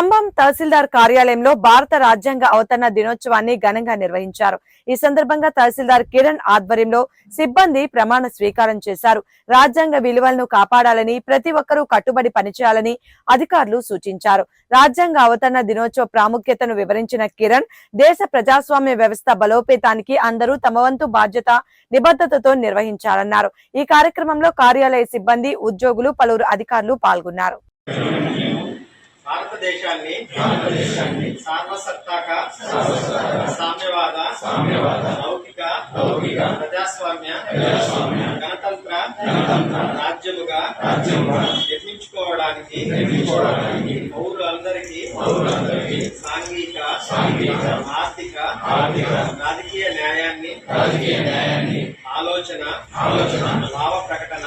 తహసీల్దార్ కార్యాలయంలో భారత రాజ్యాంగ అవతరణ దినోత్సవాన్ని ఘనంగా నిర్వహించారు. ఈ సందర్భంగా తహసీల్దార్ కిరణ్ ఆధ్వర్యంలో సిబ్బంది ప్రమాణ స్వీకారం చేశారు. రాజ్యాంగ విలువలను కాపాడాలని ప్రతి ఒక్కరూ కట్టుబడి పనిచేయాలని అధికారులు సూచించారు. రాజ్యాంగ అవతరణ దినోత్సవ ప్రాముఖ్యతను వివరించిన కిరణ్ దేశ ప్రజాస్వామ్య వ్యవస్థ బలోపేతానికి అందరూ తమ వంతు బాధ్యత నిబద్ధతతో నిర్వహించాలన్నారు. ఈ కార్యక్రమంలో కార్యాలయ సిబ్బంది ఉద్యోగులు పలువురు అధికారులు పాల్గొన్నారు. భారతదేశాన్ని సార్వసత్తాక సామ్యవాద లౌకిక ప్రజాస్వామ్య గణతంత్ర రాజ్యముగా నిర్మించుకోవడానికి పౌరులందరికీ సాంఘిక ఆర్థిక రాజకీయ న్యాయాన్ని ఆలోచన భావ ప్రకటన